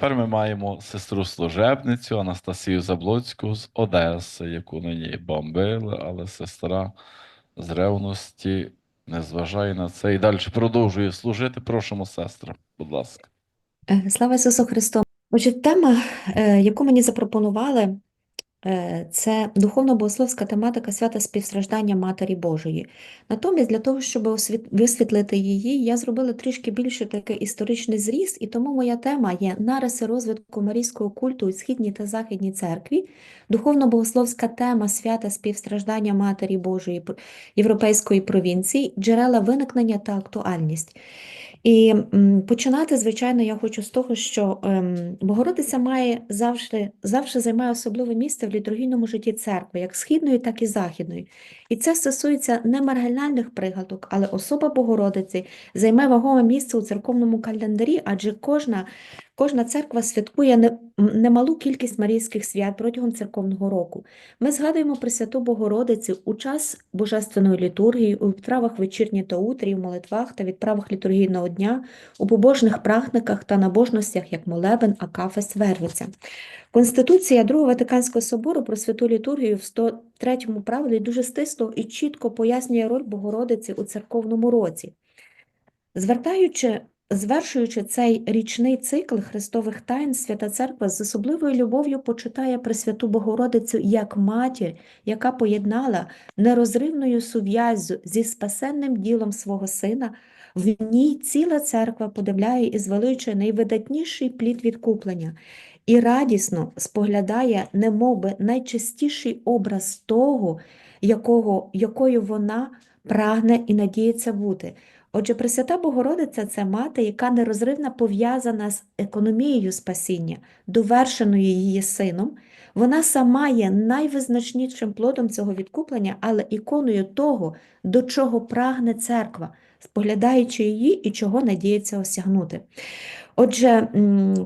тепер ми маємо сестру служебницю Анастасію Заблоцьку з Одеси, яку нині бомбили, але сестра з ревності не зважає на це і далі продовжує служити. Прошимо, сестра, будь ласка. Е, Слава Ісусу Христу! Отже, тема, е, яку мені запропонували, це духовно-богословська тематика свята співстраждання Матері Божої. Натомість, для того, щоб висвітлити її, я зробила трішки більше такий історичний зріз, і тому моя тема є нариси розвитку марійського культу у Східній та Західній церкві, духовно-богословська тема свята співстраждання Матері Божої Європейської провінції, джерела виникнення та актуальність. І починати, звичайно, я хочу з того, що ем, Богородиця має завжди, завжди займає особливе місце в літургійному житті церкви, як східної, так і західної. І це стосується не маргінальних пригадок, але особа Богородиці займає вагоме місце у церковному календарі, адже кожна, кожна церква святкує немалу кількість марійських свят протягом церковного року. Ми згадуємо Пресвяту Богородицю у час Божественної літургії, у відправах вечірні та утрі, в молитвах та відправах літургійного дня, у побожних практиках та набожностях, як молебен, акафист, вервиця. Конституція Другого Ватиканського собору про святу літургію в 103 правилі дуже стисло і чітко пояснює роль Богородиці у церковному році. Звертаючи, звершуючи цей річний цикл Христових тайн, Свята Церква з особливою любов'ю почитає Пресвяту Богородицю як матір, яка поєднала нерозривною сув'яззю зі спасенним ділом свого сина. В ній ціла церква подивляє і звеличує найвидатніший плід відкуплення і радісно споглядає, немовби найчистіший образ того, якого, якою вона прагне і надіється бути. Отже, Пресвята Богородиця це мати, яка нерозривно пов'язана з економією спасіння, довершеною її сином. Вона сама є найвизначнішим плодом цього відкуплення, але іконою того, до чого прагне церква, споглядаючи її і чого надіється осягнути. Отже,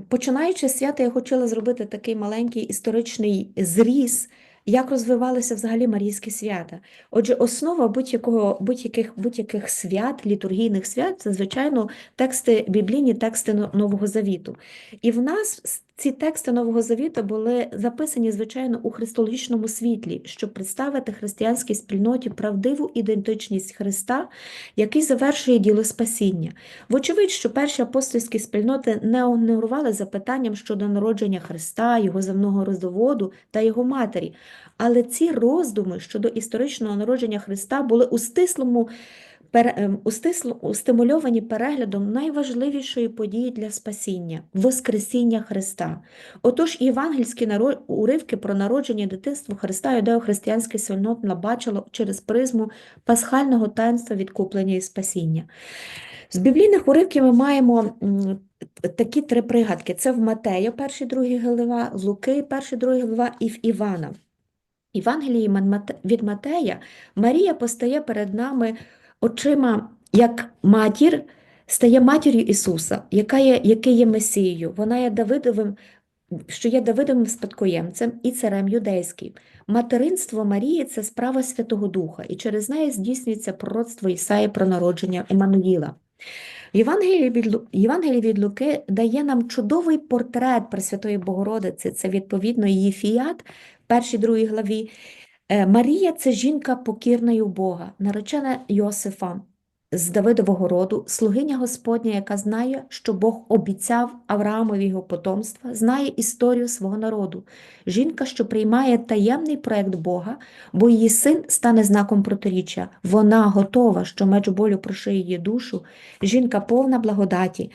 починаючи з свята, я хотіла зробити такий маленький історичний зріз, як розвивалися взагалі марійські свята. Отже, основа будь-якого, будь-яких, будь-яких свят, літургійних свят, це, звичайно, тексти, біблійні тексти Нового Завіту. І в нас ці тексти Нового Завіту були записані, звичайно, у христологічному світлі, щоб представити християнській спільноті правдиву ідентичність Христа, який завершує діло спасіння. Вочевидь, що перші апостольські спільноти не ігнорували запитанням щодо народження Христа, його земного роздоводу та його матері. Але ці роздуми щодо історичного народження Христа були у стислому ем, у стисло- у стимульовані переглядом найважливішої події для спасіння Воскресіння Христа. Отож, євангельські уривки про народження і дитинство Христа юдео-християнське спільнот набачило через призму пасхального таїнства відкуплення і спасіння. З біблійних уривків ми маємо такі три пригадки: це в Матея, перший, другий глава, Луки, перший, другий глава, і в Івана. Євангелії від Матея Марія постає перед нами очима як матір, стає матір'ю Ісуса, яка є, який є Месією. Вона є Давидовим, що є Давидовим спадкоємцем і царем юдейським. Материнство Марії це справа Святого Духа, і через неї здійснюється пророцтво Ісаї про народження Еммануїла. Євангеліє від, Євангеліє від Луки дає нам чудовий портрет Пресвятої Богородиці. Це відповідно її фіат, першій другій главі. Е, Марія це жінка покірна у Бога, наречена Йосифа з Давидового роду, слугиня Господня, яка знає, що Бог обіцяв Авраамові його потомства, знає історію свого народу. Жінка, що приймає таємний проект Бога, бо її син стане знаком протиріччя. Вона готова, що меч болю прошиє її душу. Жінка повна благодаті,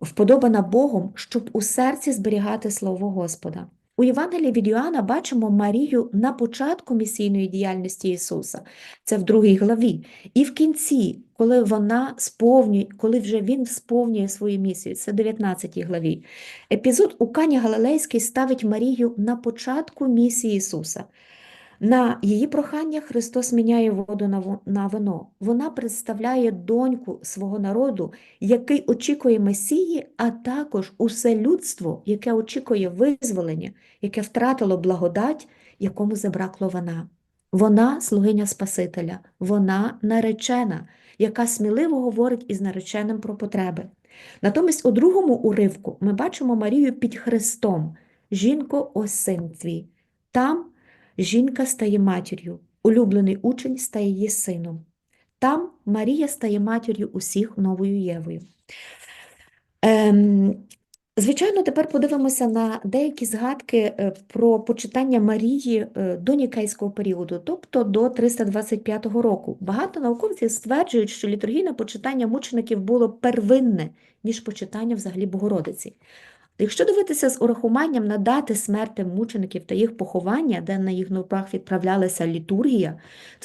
вподобана Богом, щоб у серці зберігати слово Господа. У Євангелії від Йоанна бачимо Марію на початку місійної діяльності Ісуса, це в другій главі, і в кінці, коли вона сповнює, коли вже він сповнює свою місію, це в 19 главі. Епізод у Кані Галилейській ставить Марію на початку місії Ісуса. На її прохання Христос міняє воду на вино. Вона представляє доньку свого народу, який очікує Месії, а також усе людство, яке очікує визволення, яке втратило благодать, якому забракло вона. Вона слугиня Спасителя, вона наречена, яка сміливо говорить із нареченим про потреби. Натомість у другому уривку ми бачимо Марію під Христом. Жінко, ось син твій. Там жінка стає матір'ю, улюблений учень стає її сином. Там Марія стає матір'ю усіх новою Євою. Ем, звичайно, тепер подивимося на деякі згадки е, про почитання Марії е, до Нікейського періоду, тобто до 325 року. Багато науковців стверджують, що літургійне почитання мучеників було первинне, ніж почитання взагалі Богородиці. Якщо дивитися з урахуванням на дати смерти мучеників та їх поховання, де на їх нопах відправлялася літургія,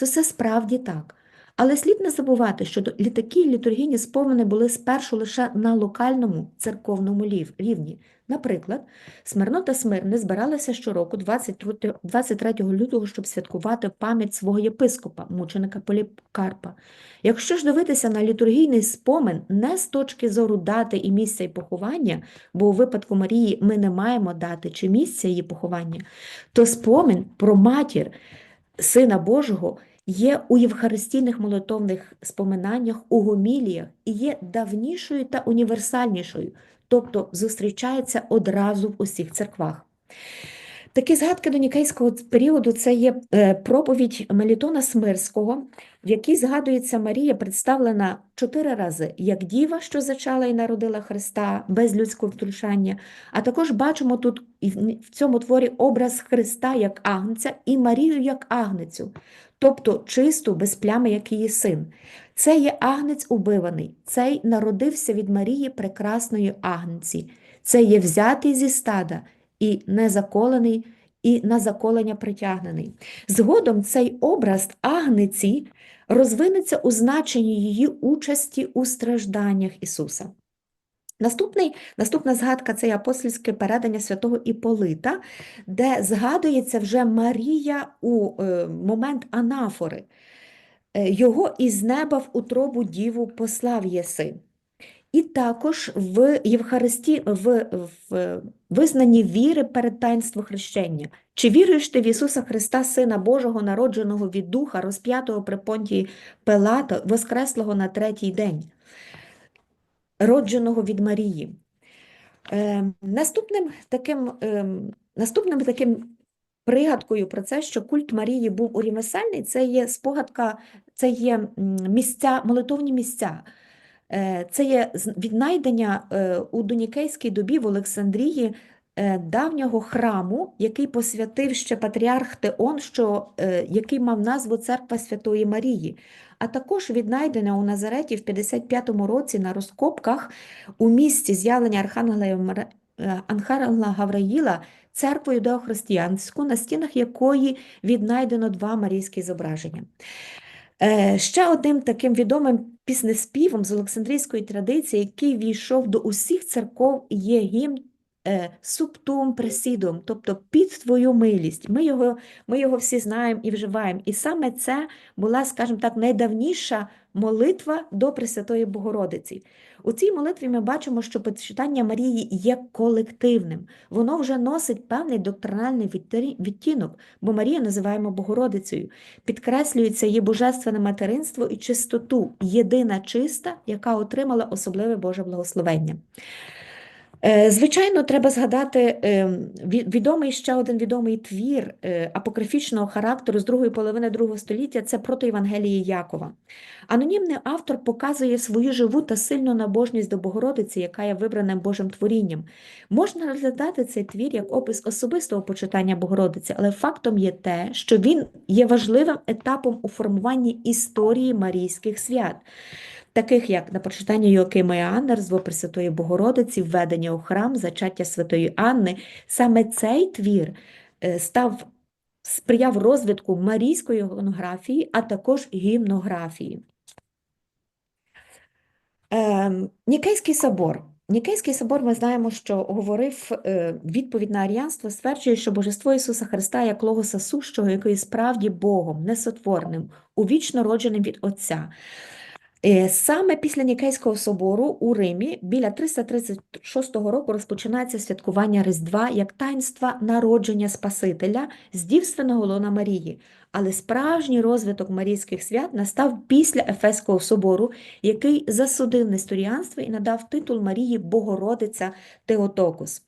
це справді так. Але слід не забувати, що до- лі- такі літургійні спомини були спершу лише на локальному церковному рівні. Наприклад, Смирно та Смирни збиралися щороку 23 23 лютого, щоб святкувати пам'ять свого єпископа, мученика Полікарпа. Якщо ж дивитися на літургійний спомин не з точки зору дати і місця і поховання, бо у випадку Марії ми не маємо дати чи місця її поховання, то спомин про матір Сина Божого є у євхаристійних молитовних споминаннях, у гоміліях і є давнішою та універсальнішою, тобто зустрічається одразу в усіх церквах. Такі згадки до нікейського періоду це є е, проповідь Мелітона Смирського, в якій згадується Марія, представлена чотири рази як діва, що зачала і народила Христа без людського втручання. А також бачимо тут в цьому творі образ Христа як агнця і Марію як агнецю, тобто чисту, без плями, як її син. Це є агнець убиваний, цей народився від Марії прекрасної агнці. Це є взятий зі стада і незаколений, і на заколення притягнений. Згодом цей образ агниці розвинеться у значенні її участі у стражданнях Ісуса. Наступний, наступна згадка це апостольське передання святого Іполита, де згадується вже Марія у е, момент анафори. Е, Його із неба в утробу діву послав єси. І також в Євхаристі, в, в визнанні віри перед таїнство хрещення. Чи віруєш ти в Ісуса Христа, Сина Божого, народженого від Духа, розп'ятого при понтії Пилата, воскреслого на третій день, родженого від Марії? Е, наступним таким, е, наступним таким пригадкою про це, що культ Марії був універсальний, це є спогадка, це є місця, молитовні місця. Е, Це є віднайдення е, у донікейській добі в Олександрії е, давнього храму, який посвятив ще патріарх Теон, що, який мав назву Церква Святої Марії, а також віднайдення у Назареті в 55-му році на розкопках у місті з'явлення Архангела Архангела Гавраїла церкву юдеохристиянську, на стінах якої віднайдено два марійські зображення. Е, Ще одним таким відомим піснеспівом з Олександрійської традиції, який війшов до усіх церков, є гімн е, «Субтум пресідум», тобто «Під твою милість». Ми його, ми його всі знаємо і вживаємо. І саме це була, скажімо так, найдавніша молитва до Пресвятої Богородиці. У цій молитві ми бачимо, що почитання Марії є колективним. Воно вже носить певний доктринальний відтінок, бо Марію називаємо Богородицею. Підкреслюється її божественне материнство і чистоту, єдина чиста, яка отримала особливе Боже благословення. Е, Звичайно, треба згадати е, відомий ще один відомий твір е, апокрифічного характеру з другої половини другого століття це протоєвангелії Якова. Анонімний автор показує свою живу та сильну набожність до Богородиці, яка є вибраним Божим творінням. Можна розглядати цей твір як опис особистого почитання Богородиці, але фактом є те, що він є важливим етапом у формуванні історії марійських свят таких як на прочитання Йоакима і Анни, Різдво Богородиці, введення у храм, зачаття Святої Анни. Саме цей твір е, став сприяв розвитку марійської іконографії, а також гімнографії. Ем, Нікейський собор. Нікейський собор, ми знаємо, що говорив е, відповідь на аріянство, стверджує, що божество Ісуса Христа як Логоса сущого, який справді Богом, несотворним, увічно родженим від Отця. Е, Саме після Нікейського собору у Римі біля 336 року розпочинається святкування Різдва як таїнства народження Спасителя з дівственного лона Марії. Але справжній розвиток марійських свят настав після Ефеського собору, який засудив несторіанство і надав титул Марії Богородиця Теотокус.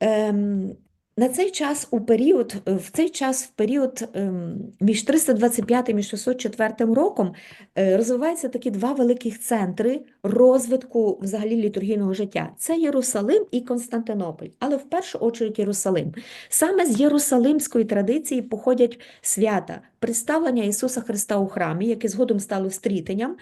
Ем, на цей час у період, в цей час, в період ем, між 325 і 604 роком е, розвиваються такі два великих центри розвитку взагалі літургійного життя. Це Єрусалим і Константинополь, але в першу очередь Єрусалим. Саме з єрусалимської традиції походять свята представлення Ісуса Христа у храмі, яке згодом стало стрітенням.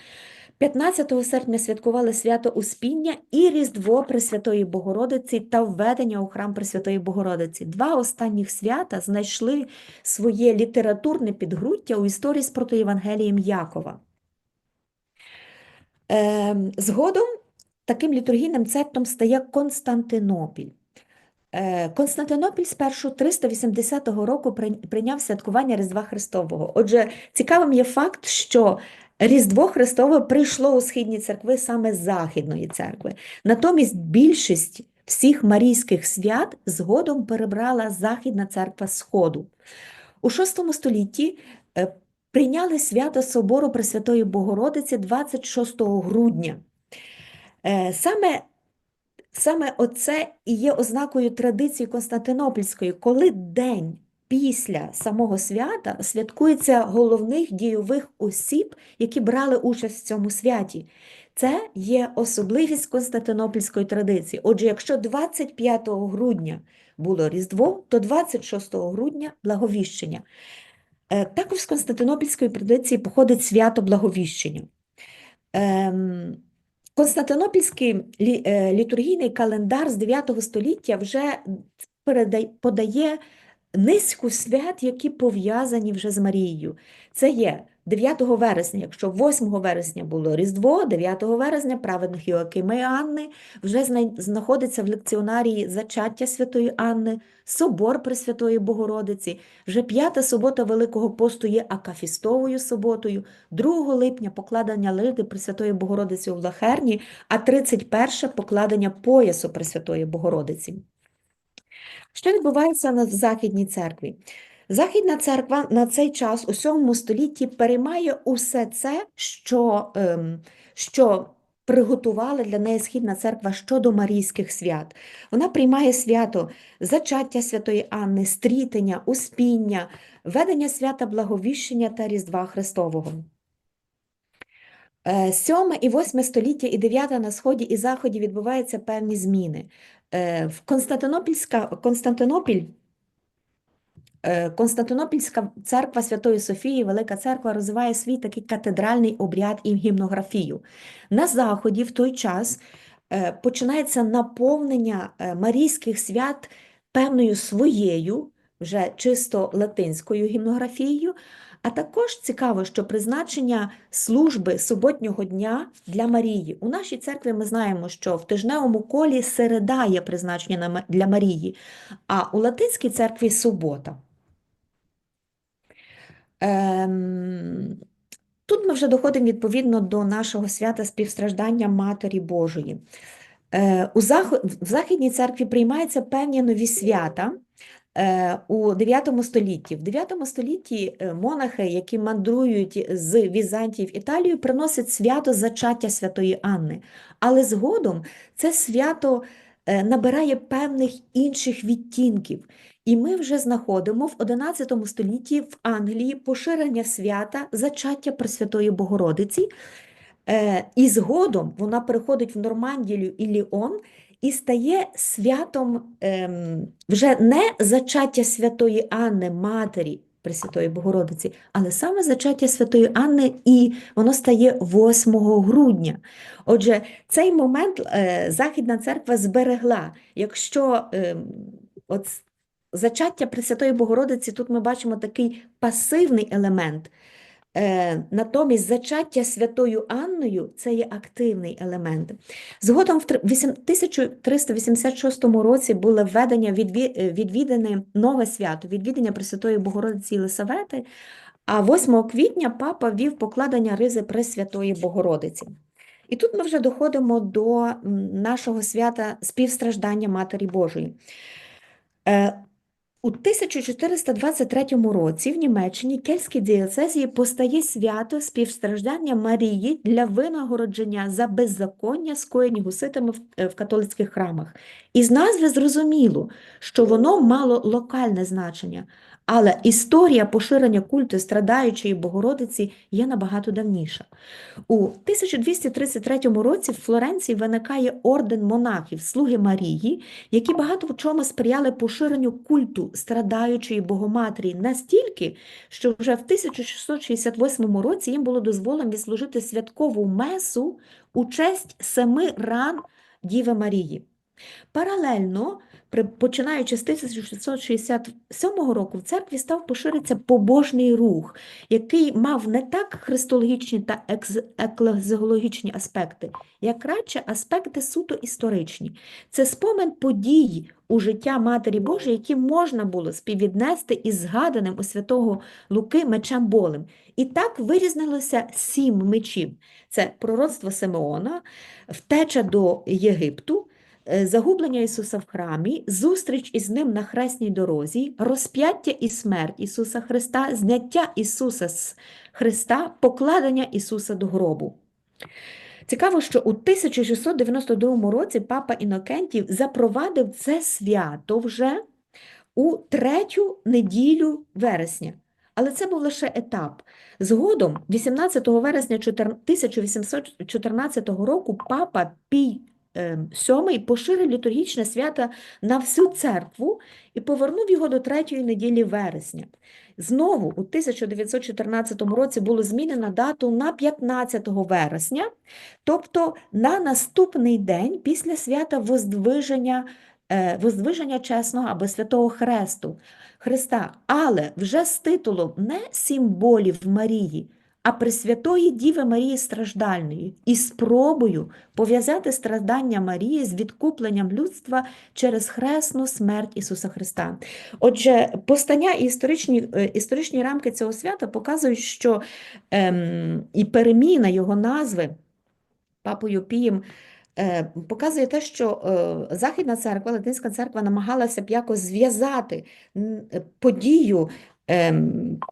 15 серпня святкували свято Успіння і Різдво Пресвятої Богородиці та введення у храм Пресвятої Богородиці. Два останніх свята знайшли своє літературне підґрунтя у історії з протоєвангелієм Якова. Ем, Згодом таким літургійним центром стає Константинопіль. Е, Константинопіль спершу 380 року прийняв святкування Різдва Христового. Отже, цікавим є факт, що Різдво Христове прийшло у східні церкви саме з Західної церкви. Натомість більшість всіх марійських свят згодом перебрала Західна церква Сходу. У VI столітті е, прийняли свято Собору Пресвятої Богородиці 26 грудня. Е, Саме Саме оце і є ознакою традиції Константинопільської, коли день після самого свята святкується головних дійових осіб, які брали участь в цьому святі. Це є особливість Константинопільської традиції. Отже, якщо 25 грудня було Різдво, то 26 грудня Благовіщення. Е, Також з Константинопільської традиції походить свято Благовіщення. Ем, Константинопільський е, літургійний календар з 9 століття вже подає низку свят, які пов'язані вже з Марією. Це є 9 вересня, якщо 8 вересня було Різдво, 9 вересня праведних Йоакима і Анни, вже знаходиться в лекціонарії зачаття Святої Анни, Собор Пресвятої Богородиці, вже п'ята субота Великого посту є Акафістовою суботою, 2 липня покладення лиди Пресвятої Богородиці у Влахерні, а 31 покладення поясу Пресвятої Богородиці. Що відбувається на Західній церкві? Західна церква на цей час у 7 столітті переймає усе це, що, ем, що приготувала для неї Східна церква щодо марійських свят. Вона приймає свято зачаття Святої Анни, стрітення, успіння, ведення свята Благовіщення та Різдва Христового. Е, Сьоме і восьме століття і дев'яте на сході і заході відбуваються певні зміни. Е, В Константинопільська Константинопіль Е, Константинопільська церква Святої Софії, Велика церква, розвиває свій такий катедральний обряд і гімнографію. На Заході в той час е, починається наповнення марійських свят певною своєю, вже чисто латинською гімнографією. А також цікаво, що призначення служби суботнього дня для Марії. У нашій церкві ми знаємо, що в тижневому колі середа є призначення для Марії, а у латинській церкві субота. Ем, Тут ми вже доходимо відповідно до нашого свята співстраждання Матері Божої. Е, У Західній церкві приймаються певні нові свята у 9 столітті. В 9 столітті е, монахи, які мандрують з Візантії в Італію, приносять свято зачаття Святої Анни. Але згодом це свято е, набирає певних інших відтінків. І ми вже знаходимо в 11 столітті в Англії поширення свята зачаття Пресвятої Богородиці. Е, І згодом вона переходить в Нормандію і Ліон і стає святом ем, вже не зачаття Святої Анни, Матері Пресвятої Богородиці, але саме зачаття Святої Анни, і воно стає 8 грудня. Отже, цей момент е, Західна церква зберегла. Якщо ем, от зачаття Пресвятої Богородиці, тут ми бачимо такий пасивний елемент. Е, Натомість зачаття Святою Анною це є активний елемент. Згодом в 1386 році було введення е, відвідане нове свято, відвідання Пресвятої Богородиці Єлисавети, а 8 квітня папа ввів покладення ризи Пресвятої Богородиці. І тут ми вже доходимо до нашого свята співстраждання Матері Божої. У 1423 році в Німеччині Кельській дієцезії постає свято співстраждання Марії для винагородження за беззаконня, скоєні гуситами в, е, католицьких храмах. Із назви зрозуміло, що воно мало локальне значення, але історія поширення культу страдаючої Богородиці є набагато давніша. У 1233 році в Флоренції виникає орден монахів, слуги Марії, які багато в чому сприяли поширенню культу страдаючої Богоматері настільки, що вже в 1668 році їм було дозволено відслужити святкову месу у честь семи ран Діви Марії. Паралельно, починаючи з 1667 року, в церкві став поширитися побожний рух, який мав не так христологічні та еклезіологічні аспекти, як радше аспекти суто історичні. Це спомин подій у життя Матері Божої, які можна було співвіднести із згаданим у святого Луки мечем болем. І так вирізнилося сім мечів. Це пророцтво Симеона, втеча до Єгипту, загублення Ісуса в храмі, зустріч із ним на хресній дорозі, розп'яття і смерть Ісуса Христа, зняття Ісуса з Христа, покладення Ісуса до гробу. Цікаво, що у 1692 році папа Інокентів запровадив це свято вже у третю неділю вересня. Але це був лише етап. Згодом, 18 вересня 1814 року, папа Пій е, VII поширив літургічне свято на всю церкву і повернув його до третьої неділі вересня. Знову у 1914 році було змінено дату на 15 вересня, тобто на наступний день після свята Воздвиження, е, Воздвиження Чесного або Святого Хресту, Христа, але вже з титулом не символів Марії, а Пресвятої Діви Марії Страждальної і спробою пов'язати страждання Марії з відкупленням людства через хресну смерть Ісуса Христа. Отже, постання і історичні, е, історичні рамки цього свята показують, що ем, і переміна його назви папою Пієм е, показує те, що е, Західна церква, Латинська церква намагалася б якось зв'язати подію,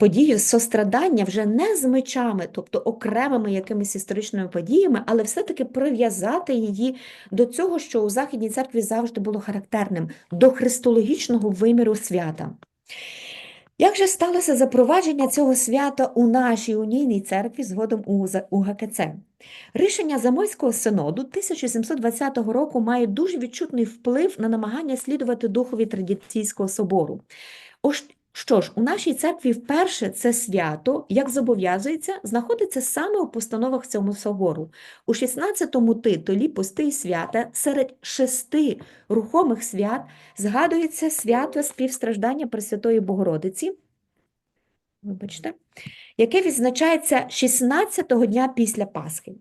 подію сострадання вже не з мечами, тобто окремими якимись історичними подіями, але все-таки прив'язати її до цього, що у Західній церкві завжди було характерним, до христологічного виміру свята. Як же сталося запровадження цього свята у нашій унійній церкві згодом у ГКЦ? Рішення Замойського синоду 1720 року має дуже відчутний вплив на намагання слідувати духові традиційського собору. Що ж, у нашій церкві вперше це свято, як зобов'язується, знаходиться саме у постановах цього собору. У 16-му титулі пости і свята серед шести рухомих свят згадується свято співстраждання Пресвятої Богородиці, вибачте, яке відзначається 16-го дня після Пасхи.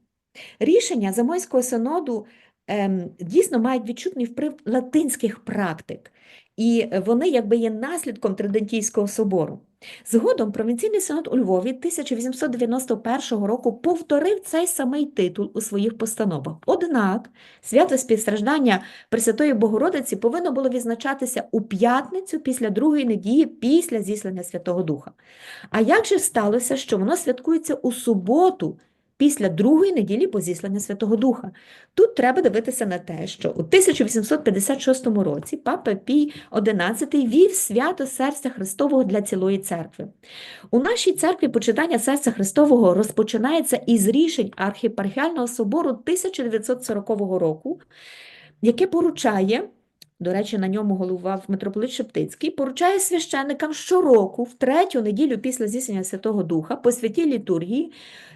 Рішення Замойського синоду ем, дійсно мають відчутний вплив латинських практик, і вони якби є наслідком Тридентійського собору. Згодом провінційний синод у Львові 1891 року повторив цей самий титул у своїх постановах. Однак свято співстраждання Пресвятої Богородиці повинно було відзначатися у п'ятницю після другої неділі після зіслання Святого Духа. А як же сталося, що воно святкується у суботу після другої неділі по зіслання Святого Духа? Тут треба дивитися на те, що у 1856 році папа Пій XI вів свято серця Христового для цілої церкви. У нашій церкві почитання серця Христового розпочинається із рішень архіпархіального собору 1940 року, яке поручає, до речі, на ньому головував митрополит Шептицький, поручає священникам щороку, в третю неділю після зіснення Святого Духа, по святій літургії,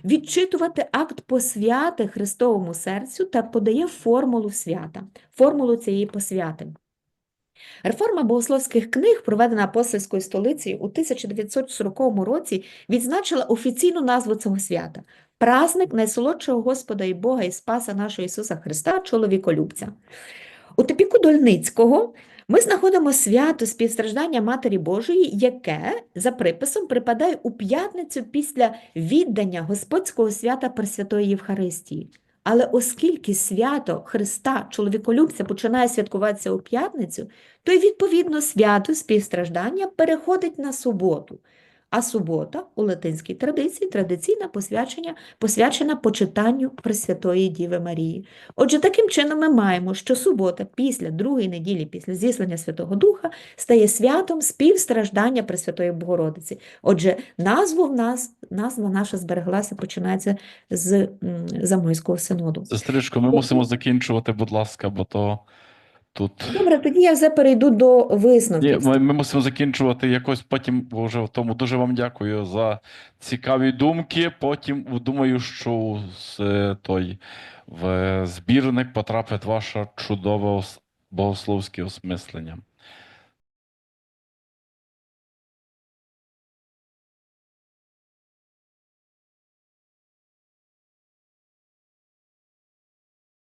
відчитувати акт посвяти Христовому серцю та подає формулу свята, формулу цієї посвяти. Реформа богословських книг, проведена апостольською столицею у 1940 році, відзначила офіційну назву цього свята – праздник найсолодшого Господа і Бога і Спаса нашого Ісуса Христа, чоловіколюбця. У типіку Дольницького Ми знаходимо свято співстраждання Матері Божої, яке за приписом припадає у п'ятницю після віддання Господського свята Пресвятої Євхаристії. Але оскільки свято Христа, чоловіколюбця, починає святкуватися у п'ятницю, то й відповідно свято співстраждання переходить на суботу. А субота у латинській традиції традиційна посвячення, посвячена почитанню Пресвятої Діви Марії. Отже, таким чином ми маємо, що субота після другої неділі, після зіслання Святого Духа, стає святом співстраждання Пресвятої Богородиці. Отже, назву в нас, назва наша збереглася, починається з Замойського синоду. Сестричко, ми мусимо закінчувати, будь ласка, бо то тут. Добре, тоді я вже перейду до Ні, ми, ми мусимо закінчувати якось потім, бо вже в тому дуже вам дякую за цікаві думки. Потім думаю, що з е, той в збірник потрапить ваше чудове богословське осмислення.